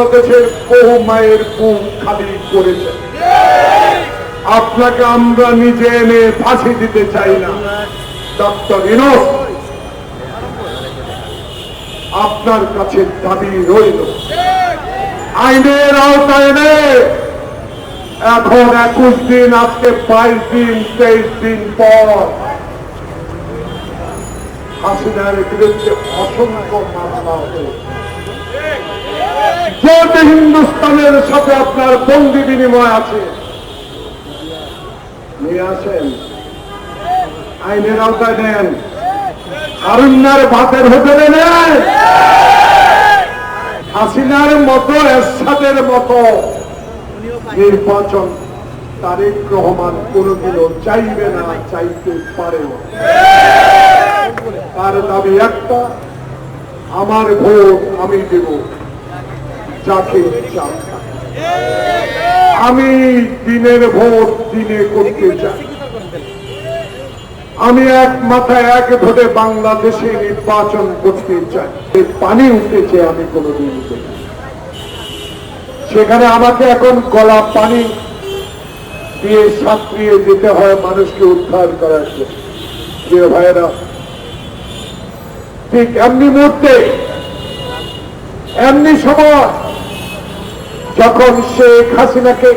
বাংলাদেশের বহু মায়ের বুক খালি করেছে। আপনাকে আমরা নিজে এনে ফাঁসি দিতে চাই না। ডক্টর ইনোস, আপনার কাছে দাবি রইল। আইনের আওতায় এখন একুশ দিন, আজকে বাইশ দিন, তেইশ দিন পর হাসিনার বিরুদ্ধে অসংখ্য মামলা হয়েছে। যেহেতু হিন্দুস্তানের সাথে আপনার বন্দি বিনিময় আছে। নিয়ে আসেন। আইনের আওতায় নেন। কারুন্যার ভাতের হোটেলে নেন। হাসিনার মতো, এরশাদের মতো। নির্বাচন তারেক রহমান কোনদিনও চাইবে না, চাইতে পারে তার দাবি একটা, আমার ভোট আমি দেব। যাকে চান আমি দিনের ভোট দিনে করতে চাই। আমি এক মাথায় এক ভোটে বাংলাদেশে নির্বাচন করতে চাই। পানি উঠেছে আমি কোনোদিন সেখানে আমাকে এখন গলা পানি দিয়ে সাঁতরিয়ে যেতে হয়, মানুষকে উদ্ধার করার জন্য। প্রিয় ভাইয়েরা, ঠিক এমনি মুহূর্তে, এমনি সময় যখন শেখ হাসিনাকে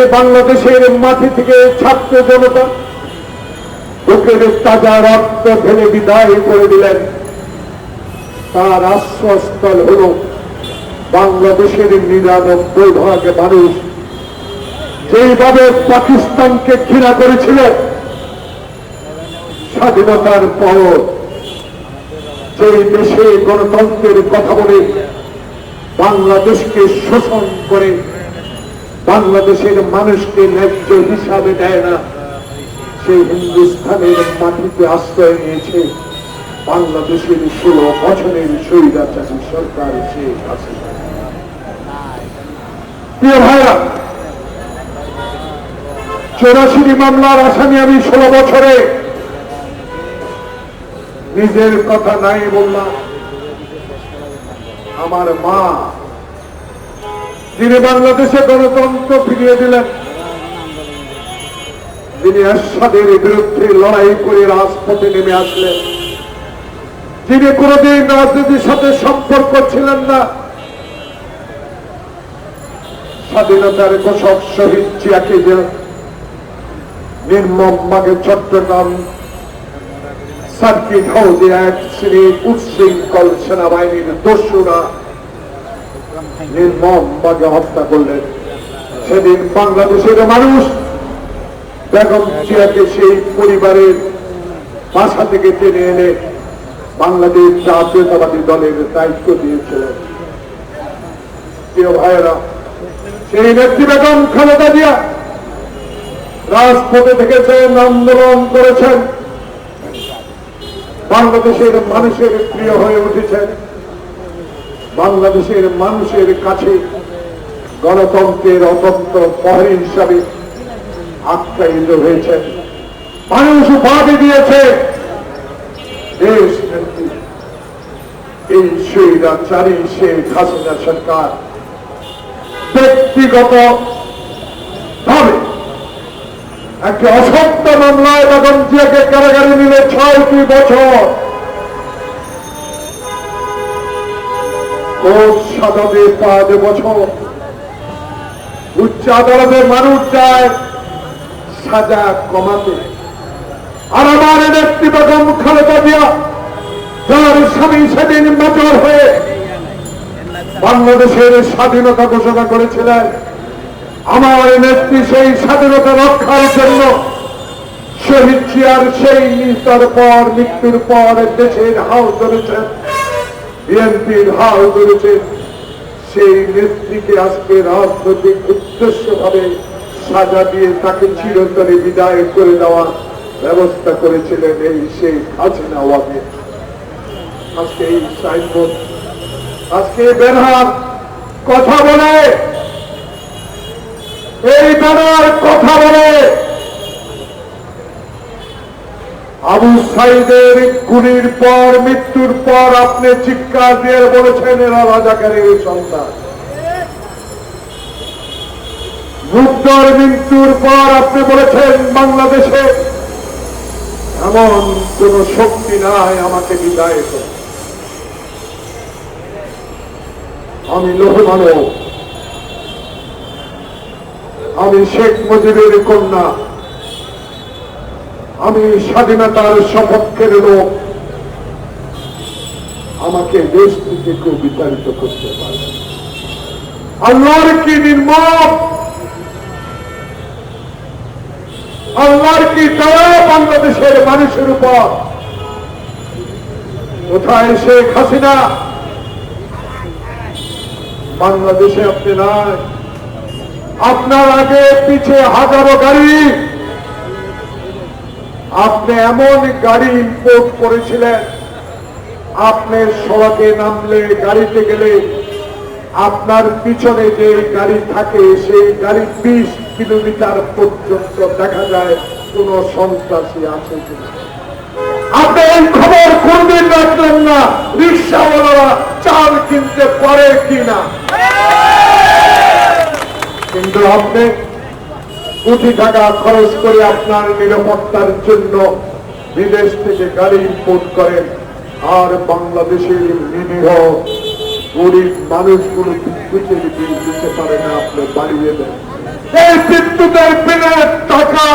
এ বাংলাদেশের মাটি থেকে ছাত্র জনতা বুকের তাজা রক্ত ফেলে বিদায় করে দিলেন, তার আশ্রয়স্থল হল বাংলাদেশের নিরানব্বই ভাগ মানুষ যেইভাবে পাকিস্তানকে ঘৃণা করেছিল, স্বাধীনতার পর যেই দেশে গণতন্ত্রের কথা বলে বাংলাদেশকে শোষণ করে, বাংলাদেশের মানুষকে ন্যায্য হিসাবে দেয় না। সেই হিন্দুস্থানের মাটিতে আশ্রয় নিয়েছে বাংলাদেশের ষোলো বছরের স্বৈরাচারী সরকার শেখ হাসিনা। প্রিয় মামলার আসামি আমি ষোলো বছরে। নিজের কথা নাই বললাম। আমার মা। যিনি বাংলাদেশে গণতন্ত্র ফিরিয়ে দিলেন, যিনি এরশাদের বিরুদ্ধে লড়াই করে রাজপথে নেমে আসলেন, যিনি কোনদিন রাজনীতির সাথে সম্পর্ক ছিলেন না, স্বাধীনতার ঘোষক শহীদ জিয়াকে যে নির্মম মাগে চট্টগ্রাম সার্কিট হাউসে এক শ্রেণির উচ্ছৃঙ্খল সেনাবাহিনীর দস্যুরা নির্মম ভাবে হত্যা করলেন। সেদিন বাংলাদেশের মানুষ বেগম জিয়াকে সেই পরিবারের বাসা থেকে টেনে এনে বাংলাদেশ জাতীয়তাবাদী দলের দায়িত্ব দিয়েছিলেন। প্রিয় ভাইয়েরা, সেই নেত্রী বেগম খালেদা জিয়া রাজপথে থেকেছেন, আন্দোলন করেছেন। বাংলাদেশের মানুষের প্রিয় হয়ে উঠেছেন বাংলাদেশের মানুষের কাছে গণতন্ত্রের অতন্ত্র প্রহরী হিসাবে আখ্যায়িত হয়েছেন মানুষ উপাধি দিয়েছে। দেশ এই স্বৈরাচারী শেখ হাসিনা সরকার ব্যক্তিগত একটি অসত্য মামলায় বেগম জিয়াকে কারাগারে নিলে ছয়টি বছর। পাঁচ বছর। উচ্চ আদালতে মানুষ যায় সাজা কমাতে। আর আমার নেত্রী বেগম খালেদা জিয়া, যার স্বামী সেদিন মেজর হয়ে বাংলাদেশের স্বাধীনতা ঘোষণা করেছিলেন। আমার নেত্রী সেই স্বাধীনতা রক্ষার জন্য শহীদ জিয়ার সেই নিতার পর, মৃত্যুর পর দেশের হাও ধরেছেন বিএনপির হাও ধরেছেন সেই নেত্রীকে আজকে রাজনৈতিক উদ্দেশ্য ভাবে সাজা দিয়ে তাকে চিরতরে বিদায় করে দেওয়া ব্যবস্থা করেছিলেন এই সেই হাসিনা ওয়াকে আজকে এই সাইনবোর্ড, আজকে ব্যানার, কথা বলে এই ব্যানার কথা বলে আবু সাইদের গুলির পর, মৃত্যুর পর আপনি চিৎকার দিয়ে বলেছেন, এরা রাজাকারের সন্তান। মুক্তর মৃত্যুর পর আপনি বলেছেন, বাংলাদেশে এমন কোন শক্তি নাই, আমাকে বিদায় আমি লোহ মানব। আমি শেখ মুজিবের কন্যা। আমি স্বাধীনতার সপক্ষের লোক। আমাকে দেশ থেকে কেউ বিতাড়িত করতে পারে আল্লাহর কি নির্মম? আল্লাহর কি দয়া বাংলাদেশের মানুষের উপর? কোথায় শেখ হাসিনা? বাংলাদেশে আপনি নাই। আপনার আগে পিছে হাজারো গাড়ি। আপনি এমন গাড়ি ইম্পোর্ট করেছিলেন, আপনি সড়কে নামলে গাড়িতে গেলে আপনার পিছনে যে গাড়ি থাকে, সেই গাড়ি বিশ কিলোমিটার পর্যন্ত দেখা যায়, কোন সন্ত্রাসী আছে কিনা। আপনি এই খবর কোনদিন রাখলেন না, রিক্সাওয়ালারা চাল কিনতে পারে কিনা? কিন্তু আপনি কোটি টাকা খরচ করে আপনার নিরাপত্তার জন্য বিদেশ থেকে গাড়ি ইম্পোর্ট করেন। আর বাংলাদেশের নিরীহ গরিব মানুষগুলো বিদ্যুতের বিল দিতে পারে না, আপনি বাড়িয়ে দেন। এই বিদ্যুতের বিলের টাকা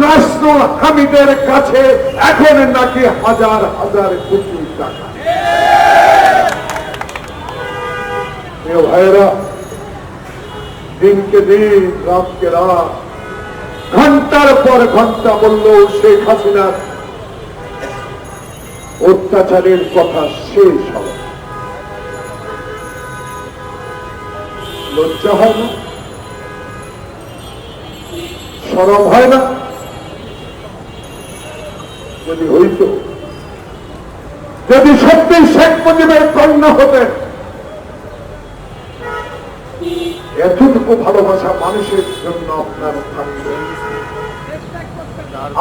ন্যাশনাল হামিদের কাছে এখন নাকি হাজার হাজার কোটি টাকা। ভাইয়েরা দিনকে দিন, রাতকে রাত। ঘণ্টার পর ঘণ্টা বললেও শেখ হাসিনার অত্যাচারের কথা শেষ হবে। লজ্জা হয় না? সরম হয় না? যদি হইত, যদি সত্যি শেখ মুজিবের কন্যা হতেন এতটুকু ভালোবাসা মানুষের জন্য আপনার থাকবে।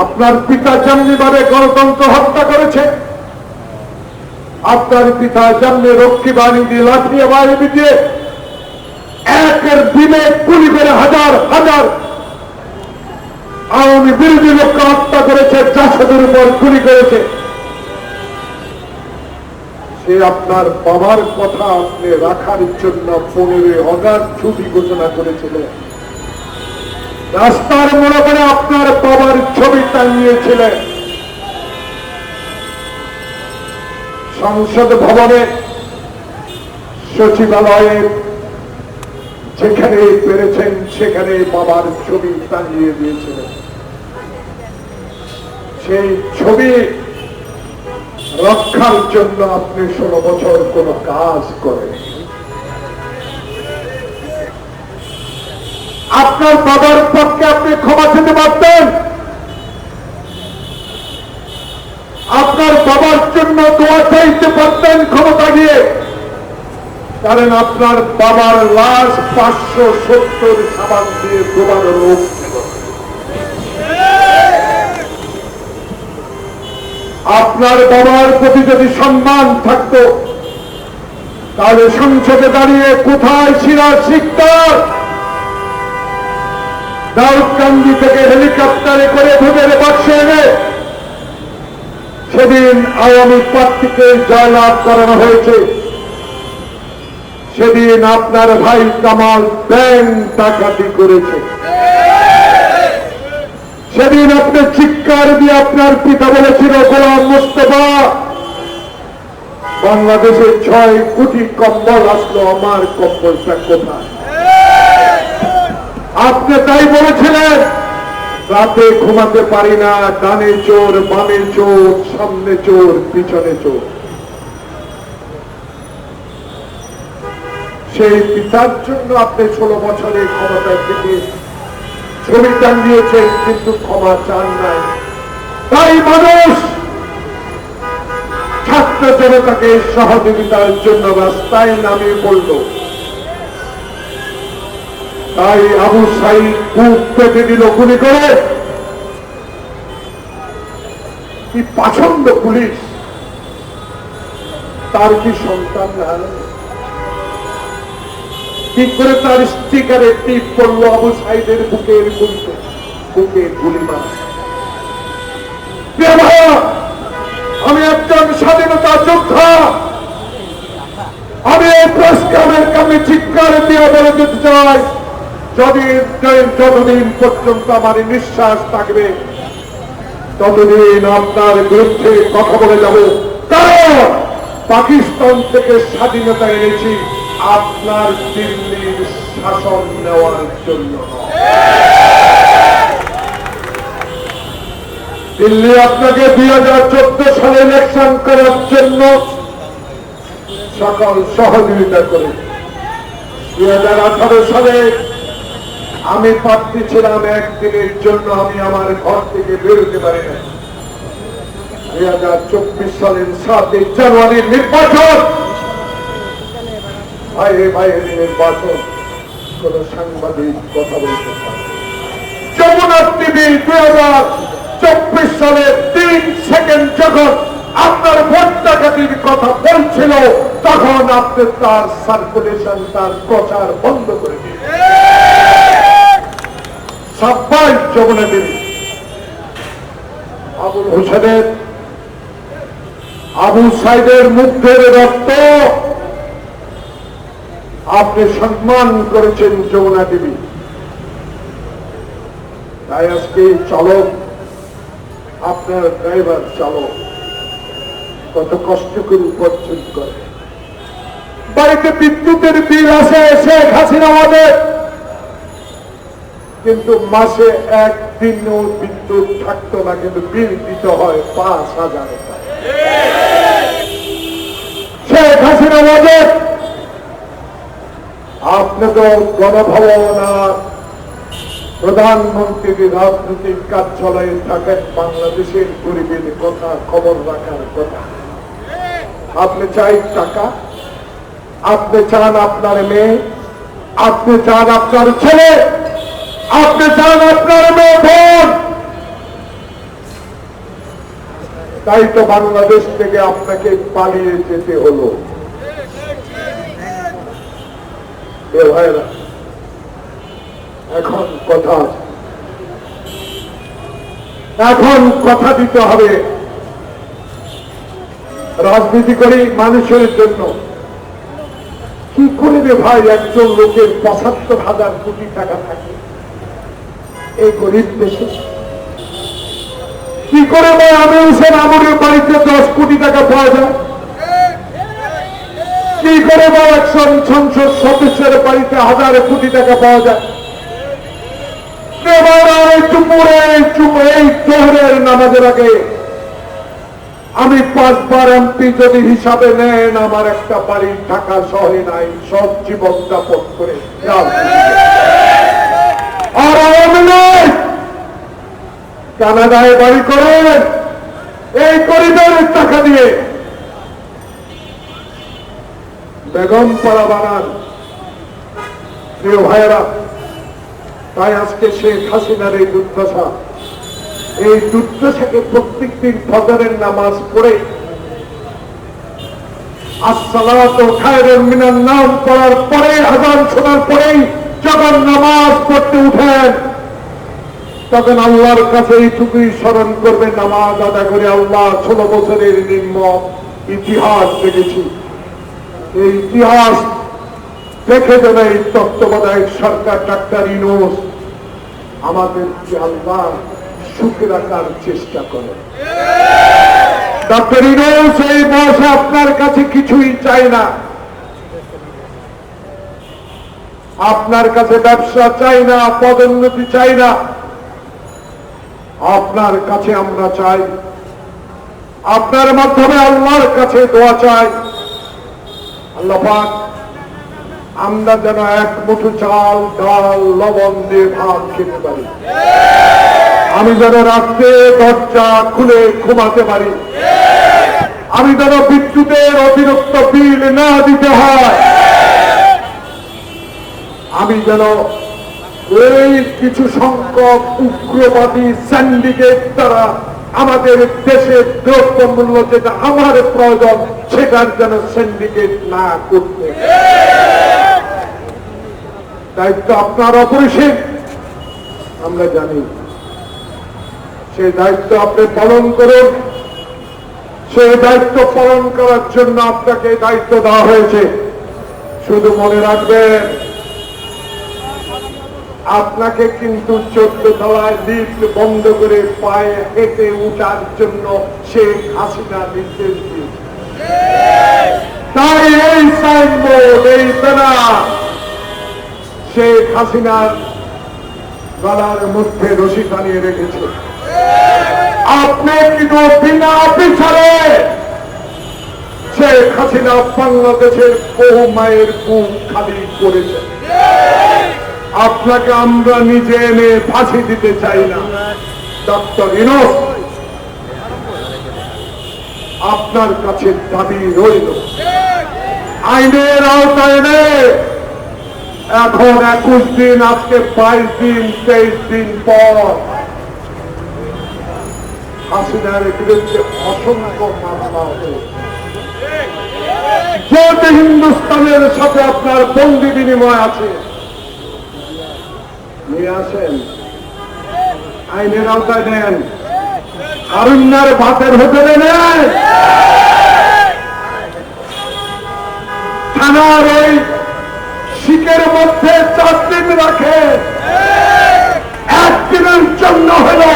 আপনার পিতা যেমনি গণতন্ত্র হত্যা করেছে, আপনার পিতা যেমনি রক্ষী বাণী দিয়ে লাঠিয়ে বাহিনী দিয়ে একের দিনে গুলি করে হাজার হাজার আওয়ামী বিরোধী লোককে হত্যা করেছে চাষদের উপর গুলি করেছে। সে আপনার বাবার কথা আপনি রাখার জন্য পনেরোই অগাস্ট ছুটি ঘোষণা করেছিলেন। রাস্তার মোড়ে করে আপনার বাবার ছবি টাঙিয়েছিলেন। সংসদ ভবনে সচিবালয়ে যেখানে পেরেছেন সেখানে বাবার ছবি টাঙিয়ে দিয়েছিলেন। সেই ছবি রক্ষার জন্য আপনি ষোলো বছর কোন কাজ করেন। আপনার বাবার পক্ষে আপনি ক্ষমা চেতে পারতেন। আপনার বাবার জন্য দোয়া চাইতে পারতেন ক্ষমতা দিয়ে। কারণ আপনার বাবার লাশ পাঁচশো সত্তর সাবান দিয়ে ডোবানো রোগ আপনার বাবার প্রতি যদি সম্মান থাকতো, তাহলে সংসদে দাঁড়িয়ে কোথায় সিরাজ শিকদার? দাউদকান্দি থেকে হেলিকপ্টারে করে ভোটের বাক্সে এনে সেদিন আওয়ামী প্রার্থীকে জয়লাভ করানো হয়েছে। সেদিন আপনার ভাই কামাল ব্যাংক ডাকাতি করেছে। সেদিন আপনি চিৎকার দিয়ে আপনার পিতা বলেছিল, গোলাম মুস্তফা, বাংলাদেশে ছয় কোটি কম্বল আসলো, আমার কম্বলটা কোথায়? আপনি তাই বলেছিলেন, রাতে ঘুমাতে পারি না, ডানে চোর, বামে চোর, সামনে চোর, পিছনে চোর। সেই পিতার জন্য আপনি ষোলো বছরের ক্ষমতায় থেকে ছবি টাঙ্গিয়েছেন কিন্তু ক্ষমা চান নাই। তাই মানুষ ছাত্র জনতাকে সহযোগিতার জন্য রাস্তায় নামিয়ে পড়ল। তাই আবু সাইদ বুক পেতে দিল গুলি করে। কি পাছন্দ পুলিশ? তার কি সন্তান নাই কি করে তার স্টিকারে টিপ পড়ল আবু সাইদের বুকের গুলিতে, বুকের গুলি আমি একজন স্বাধীনতা যোদ্ধা। আমি এই প্রেস ক্লাবের কামে চিৎকার দিয়ে বলে দিতে চাই, যদি যতদিন পর্যন্ত আমার নিঃশ্বাস থাকবে, ততদিন আপনার বিরুদ্ধে কথা বলে যাব। কারণ পাকিস্তান থেকে স্বাধীনতা এনেছি। আপনার দিল্লির শাসন নেওয়ার জন্য দিল্লি আপনাকে দুই হাজার চোদ্দ সালে ইলেকশন করার জন্য সকল সহযোগিতা করে। দুই হাজার আঠারো সালে আমি প্রার্থী ছিলাম একদিনের জন্য, আমি আমার ঘর থেকে বেরোতে পারি না দুই হাজার চব্বিশ সালের সাতই জানুয়ারির নির্বাচন ভাইয়ে ভাইয়ের নির্বাচন কোন সাংবাদিক কথা বলতে যমুনা টিভি দুই হাজার চব্বিশ সালের তিন সেকেন্ড যখন আপনার ভোট ডাকাতির কথা বলছিল, তখন আপনি তার সার্কুলেশন তার প্রচার বন্ধ করে দিন সবাই যমুনা টিভি। আবুল হোসেনের, আবু সাইদের মুখের রক্ত আপনি সম্মান করেছেন যমুনা টিভি তাই আজকে চালক, আপনার ড্রাইভার চালক, কত কষ্ট করে উপার্জন করে। বাড়িতে বিদ্যুতের বিল আসে শেখ হাসিনা আমাদের কিন্তু মাসে একদিনও বিদ্যুৎ থাকতো না, কিন্তু বিল দিতে হয় পাঁচ হাজার শেখ হাসিনা আমাদের আপনি তো গণভবনার প্রধানমন্ত্রীর রাজনৈতিক কার্যালয়ে থাকেন বাংলাদেশের গরিবের কথা, খবর রাখার কথা। আপনি চাই টাকা? আপনি চান আপনার মেয়ে? আপনি চান আপনার ছেলে? আপনি চান আপনার মেয়ে বোন? তাই তো বাংলাদেশ থেকে আপনাকে পালিয়ে যেতে হলো। ভাইরা এখন কথা এখন কথা দিতে হবে রাজনীতি করি মানুষের জন্য। কি করবে ভাই, একজন লোকের পঁচাত্তর হাজার কোটি টাকা থাকে। এই গরিব দেশে। কি করে ভাই, আমি হোসেন আমরের বাড়িতে দশ কোটি টাকা পাওয়া যায়? কি করে বা একজন সংসদ সদস্যের বাড়িতে হাজার কোটি টাকা পাওয়া যায়? আমি পাঁচবার এমপি যদি হিসাবে নেন, আমার একটা বাড়ির টাকা শহরে নাই, সব জীবন যাপন করে। আর কানাডায় বাড়ি করেন, এই করিডোরের টাকা দিয়ে। বেগম পাড়া বানান। প্রিয় ভাইয়েরা, তাই আজকে শেখ হাসিনার এই দুর্দশা। এই দুর্দশাকে প্রত্যেক দিন ফজরের নামাজ পড়ে নাম পরে শোনার পরেই যখন নামাজ পড়তে উঠেন, তখন আল্লাহর কাছে এইটুকুই স্মরণ করবে, নামাজ আদা করে আল্লাহ ষোলো বছরের নিম্ন ইতিহাস দেখেছি। এই ইতিহাস দেখে দেবে এই তত্ত্বাবধায়ক সরকার ডাক্তার ইনোস। আমাদের আল্লাহ সুখে রাখার চেষ্টা করে? ডক্টর ইনোস, এই বয়সে আপনার কাছে কিছুই চাই না। আপনার কাছে ব্যবসা চাই না, পদোন্নতি চাই না। আপনার কাছে আমরা চাই। আপনার মাধ্যমে আল্লাহর কাছে দোয়া চাই। আল্লাহ পাক আমরা যেন এক মুঠো চাল, ডাল, লবণ দিয়ে ভাত খেতে পারি। আমি যেন রাত্রে দরজা খুলে ঘুমাতে পারি। আমি যেন বিদ্যুতের অতিরিক্ত বিল না দিতে হয়। আমি যেন এই কিছু সংখ্যক উগ্রবাদী স্যান্ডিকেট দ্বারা আমাদের দেশের দ্রব্য মূল্য যেটা আমার প্রয়োজন, সেটার যেন সিন্ডিকেট না করতে। দায়িত্ব আপনার অপরিসীম, আমরা জানি। সেই দায়িত্ব আপনি পালন করুন। সেই দায়িত্ব পালন করার জন্য আপনাকে দায়িত্ব দেওয়া হয়েছে। শুধু মনে রাখবেন আপনাকে কিন্তু চোদ্দ তলায় লিফট বন্ধ করে পায়ে হেঁটে উঠার জন্য শেখ হাসিনা নির্দেশ তাই এই সাইনবোর্ড এই হাসিনার গলার মধ্যে রশি টানিয়ে রেখেছে। আপনি কিন্তু বিনা বিচারে শেখ হাসিনা বাংলাদেশের বহু মায়ের বুক খালি করেছে আপনাকে আমরা নিজে এনে ফাঁসি দিতে চাই না। ডক্টর ইনোস, আপনার কাছে দাবি রইল। আইনের আওতায় এখন একুশ দিন, আজকে বাইশ দিন, তেইশ দিন পর হাসিনার বিরুদ্ধে অসংখ্য মামলা যেহেতু হিন্দুস্তানের সাথে আপনার বন্দি বিনিময় আছে। নিয়ে আসেন। আইনের আওতায় নেন। কারুণ্যার ভাতের হোটেলে নেন। থানার ওই শিকের মধ্যে চার রাখে। একদিনের জন্য হলো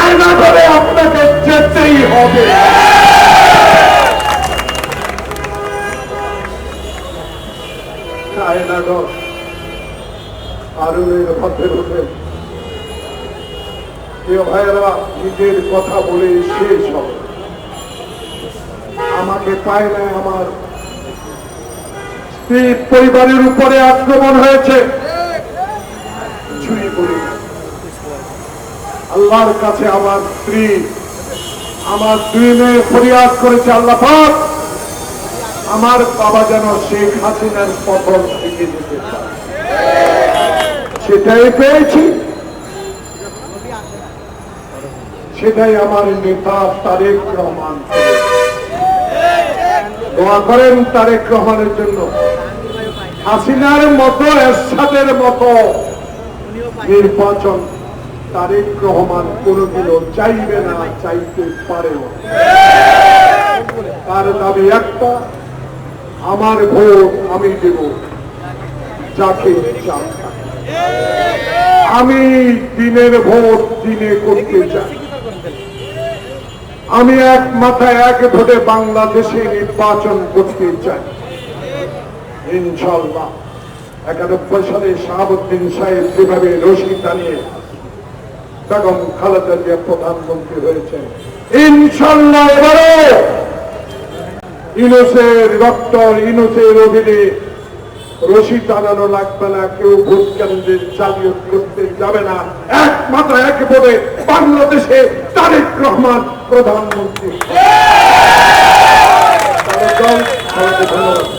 আয়না ধরে আপনাকে যেতেই হবে। আয়নাগর নিজের কথা বলে শেষ হবে। আমাকে পায় না আমার স্ত্রী পরিবারের উপরে আক্রমণ হয়েছে। আল্লাহর কাছে আমার স্ত্রী, আমার দুই মেয়ে ফরিয়াদ করেছে আল্লাহ আমার বাবা যেন শেখ হাসিনার পতন থেকে যেতে সেটাই পেয়েছি সেটাই আমার নেতা তারেক রহমান দোয়া করেন তারেক রহমানের জন্য হাসিনার মতো, এরশাদের মতো নির্বাচন তারেক রহমান কোনদিনও চাইবে না, চাইতে পারেও না। তার দাবি একটা, আমার ভোট আমি দেব, যাকে তাকে। আমি দিনের ভোট দিনে করতে চাই। আমি এক মাথায় এক ভোটে বাংলাদেশে নির্বাচন করতে চাই। ইনশাল্লাহ একানব্বই সালে শাহাবুদ্দিন সাহেব যেভাবে রশি টানিয়ে বেগম খালেদা জিয়া প্রধানমন্ত্রী হয়েছেন ইনশাল্লাহ এবারে ইনোসের ডক্টর ইনোসের অধীনে রশি টানানো লাগবে না, কেউ ভোট কেন্দ্রের জালিয়াত করতে যাবে না। একমাত্র এক বলে বাংলাদেশে তারেক রহমান প্রধানমন্ত্রী। ধন্যবাদ